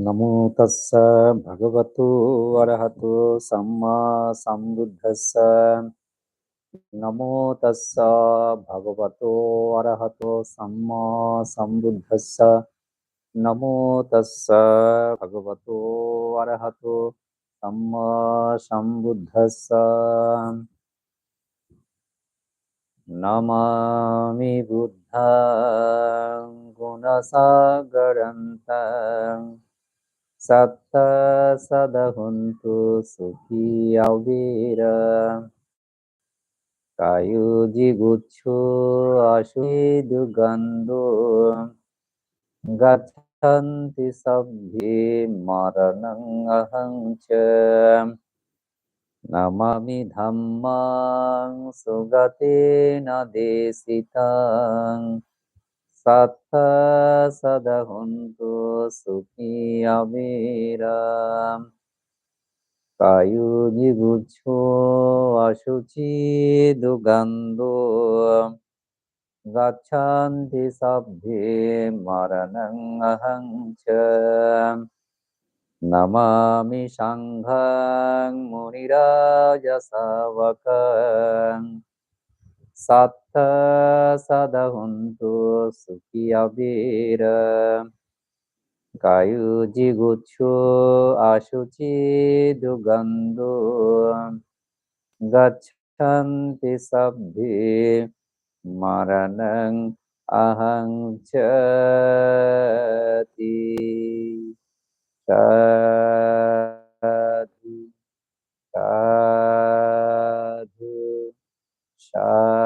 නමෝ තස්ස භගවතු අරහතු සම්මා සම්බුද්දස්ස. නමෝ තස්ස භගවතු අරහතු සම්මා සම්බුද්දස්ස. නමෝ තස්ස භගවතු අරහතු සම්මා සම්බුද්දස්ස. නමාමි බුද්ධං ගුණසාගරං සත්තා සදහොන්තු සුඛී අවීර. කායුජි ගුච්ඡෝ ආශේ දුගන්ධෝ ගච්ඡanti සබ්බේ මරණං අහං ච නමමි ධම්මං සුගතේන දේසිතං. সাথা সাদা হন্তু সুখী আমিরাম। কায়ু নিগুচ্ছ অশুচি দুগন্ধ। গচ্ছন্তি সব্ধে মরণং অহং চ। নমামি সংঘং মুনিরাজ সাবকং සත්ත සදහුන්තු සුඛී අවීර কায়ু জিগুচ্ছ আশুচি দুগন্ধ গচ্ছন্তি সভ্যে মরণং অহং চি সাধু সাধু সা